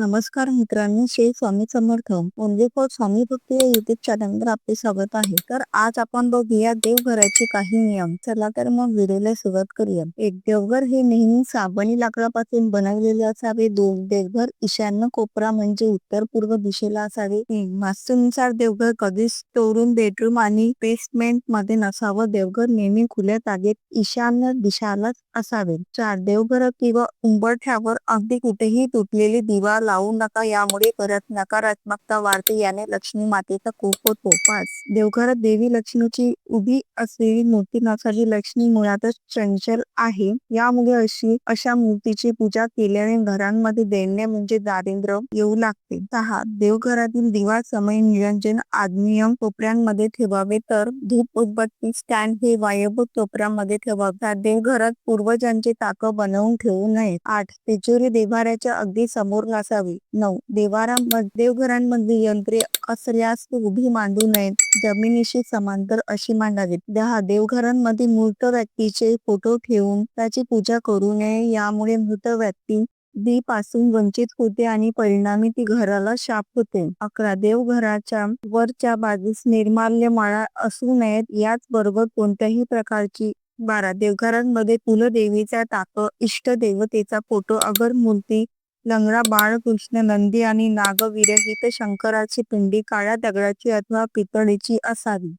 नमस्कार मित्रांनो श्री स्वामी समर्थ. म्हणजे स्वामी भक्ती या युट्यूब चॅनलवर आपले स्वागत आहे. तर आज आपण बघूया देवघराचे काही नियम. चला तर मग व्हिडिओला सुरुवात करूया. एक देवघर हे नेहमी साबणी लाकडापासून बनवलेले असावे. दोन देवघर ईशान्य कोपरा म्हणजे उत्तर पूर्व दिशेला असावे. तीन वास्तूनुसार देवघर कधीच स्टोरूम बेडरूम आणि बेसमेंटमध्ये नसावं. देवघर नेहमी खुल्या जागेत ईशान्य दिशालाच असावे. चार देवघर किंवा उंबरठ्यावर अगदी कुठेही तुटलेली दिवा लावू नका यामुळे परत नकारात्मकता वाढते याने लक्ष्मी मातेचा कोप होतो. पाच देवघरात देवी लक्ष्मीची उभी असलेली मूर्ती नसावी लक्ष्मी मुळातच चंचल आहे. यामुळे अशी अशा मूर्तीची पूजा केल्याने घरांमध्ये दैन्य म्हणजे दारिद्र्य येऊ लागते. सहा देवघरातील दिवा समय निरंजन आग्नेय कोपऱ्यांमध्ये ठेवावे तर धूप उदबत्ती स्टँड हे वायभूत कोपऱ्यामध्ये ठेवावे. देवघरात पूर्वजांचे ताक बनवून ठेवू नये. आठ तिजोरी देवाऱ्याच्या अगदी समोर नसावी नऊ. देवघरांमध्ये यंत्रे असल्यास उभी मांडू नयेत. जमिनीशी समांतर अशी मांडावीत. दहा. देवघरांमध्ये मृत व्यक्तीचे फोटो ठेवून त्याची पूजा करू नये. यामुळे मृत व्यक्ती दी पासून वंचित होते आणि परिणामी ती घराला शाप होते. अकरा. देवघराच्या वरच्या बाजूस निर्माल्य माळा असू नयेत. याच बरोबर कोणत्याही प्रकारची बारा. देवघरांमध्ये कुलदेवीचा ताक इष्ट देवतेचा फोटो अगर मूर्ती लंगडा बाळकृष्ण नंदी आणि नागविरहित शंकराची पिंडी काळ्या दगडाची अथवा पितळीची असावी.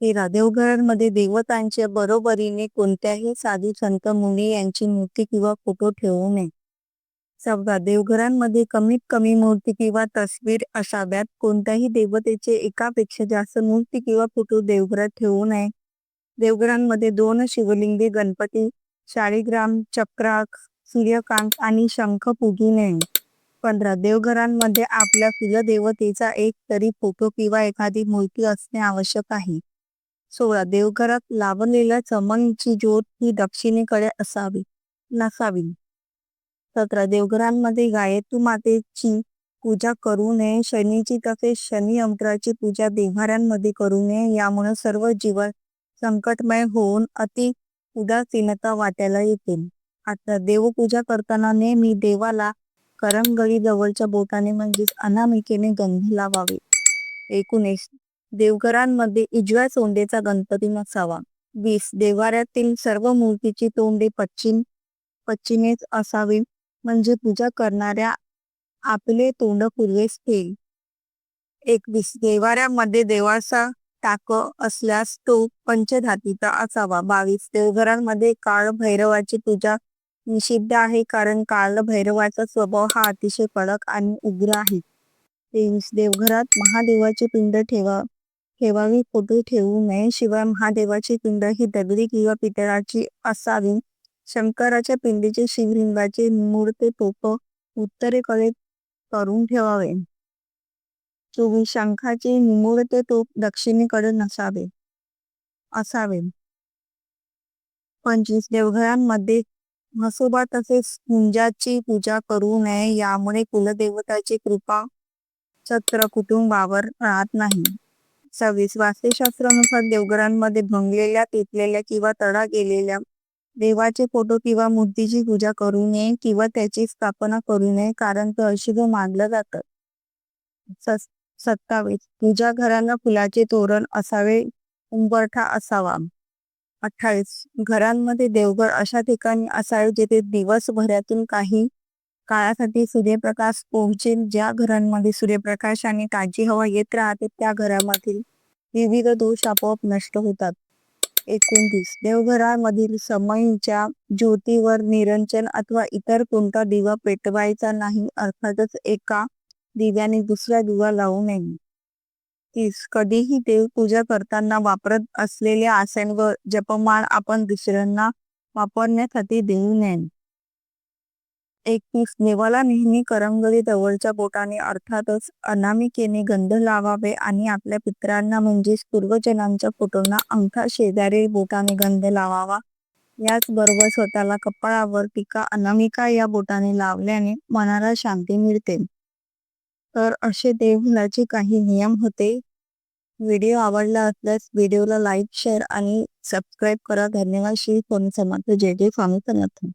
हे राधेवघरांमध्ये देवतांच्या बरोबरीने कोणत्याही साधू संत मुनी यांची मूर्ती किंवा फोटो ठेवू नये. चौदा देवघरांमध्ये कमीत कमी मूर्ती किंवा तस्वीर असाव्यात. कोणत्याही देवतेचे एकापेक्षा जास्त मूर्ती किंवा फोटो देवघरात ठेवू नये. देवघरांमध्ये दोन शिवलिंगे गणपती शाळीग्राम चक्राक सूर्यकांत आणि शंख पुगिने नये पंधरा देवघरांमध्ये आपल्या कुलदेवतेचा एक तरी फोटो किंवा एखादी मूर्ती असणे आवश्यक आहे. सोळा देवघरात लावलेल्या चमनची ज्योत ही दक्षिणेकडे असावी नसावी. सतरा देवघरांमध्ये गायत्री मातेची पूजा करू नये शनीची तसेच शनी यंत्राची पूजा देव्हाऱ्यांमध्ये करू नये यामुळे सर्व जीवन संकटमय होऊन अति उदासीनता वाटायला येते. आता देवपूजा करताना नेहमी देवाला करंगळी जवळच्या बोटाने म्हणजेच अनामिकेने गंध लावावे. एकोणीस. देवघरांमध्ये उजव्या सोंडेचा गणपती नसावा. वीस. देवाऱ्यातील सर्व मूर्तीची तोंडे पश्चिम पश्चिमेच असावी म्हणजे पूजा करणाऱ्या आपले तोंड पूर्वेस ठेल एकवीस. देवाऱ्यामध्ये देवाचा टाक असल्यास तो पंचधातीचा असावा. बावीस. देवघरांमध्ये काळ भैरवाची पूजा निषिद्ध आहे कारण कालभैरवाचा स्वभाव हा अतिशय कडक आणि उग्र आहे. तेवीस देवघरात महादेवाचे पिंड ठेवा ठेवावी फोटो ठेवू नये. शिवाय महादेवाची पिंड ही दगडी किंवा पितळाची असावी. शंकराच्या पिंडीचे शिवलिंगाचे मूर्ते टोप उत्तरेकडे करून ठेवावे. चोवीस शंखाचे निमूर्ते टोप दक्षिणेकडे नसावे. असावे. पंचवीस देवघरांमध्ये म्हसोबा तसेच कुंजाची पूजा करू नये यामुळे कुलदेवताची कृपा छत्र कुटुंबावर राहत नाही. सव्वीस वास्तुशास्त्रानुसार देवघरांमध्ये भंगलेल्या तिथलेल्या किंवा तडा गेलेल्या देवाचे फोटो किंवा मूर्तीची पूजा करू नये किंवा त्याची स्थापना करू नये कारण तो अशुभ मानलं जातं. सत्तावीस पूजा घराला फुलाचे तोरण असावे उंबरठा असावा. अठ्ठावीस. घरांमध्ये देवघर अशा ठिकाणी असावे जेथे दिवसभरातून काही काळासाठी सूर्यप्रकाश पोहोचेल. ज्या घरांमध्ये सूर्यप्रकाश आणि ताजी हवा येत राहते त्या घरामधील विविध दोष आपोआप नष्ट होतात. एकोणतीस. देवघरामधील समयीच्या ज्योतीवर निरंजन अथवा इतर कोणता दिवा पेटवायचा नाही अर्थातच एका दिव्याने दुसरा दिवा लावू नये. तीस कधीही देव पूजा करताना वापरत असलेले आसन व जपमाळ आपण दुसऱ्यांना वापरण्यासाठी देऊ नये. एकतीस. देवाला नेहमी करंगळी जवळच्या बोटाने अर्थातच अनामिकेने गंध लावावे आणि आपल्या पित्रांना म्हणजेच पूर्वजनांच्या फोटोंना अंगठा शेजारी बोटाने गंध लावावा. याचबरोबर स्वतःला कपाळावर टीका अनामिका या बोटाने लावल्याने मनाला शांती मिळते. तर असे देवघराचे काही नियम होते. व्हिडिओ आवडला असल्यास व्हिडिओला लाईक शेअर आणि सबस्क्राईब करा. धन्यवाद. श्री स्वामी समर्थ जय जय स्वामी समर्थ.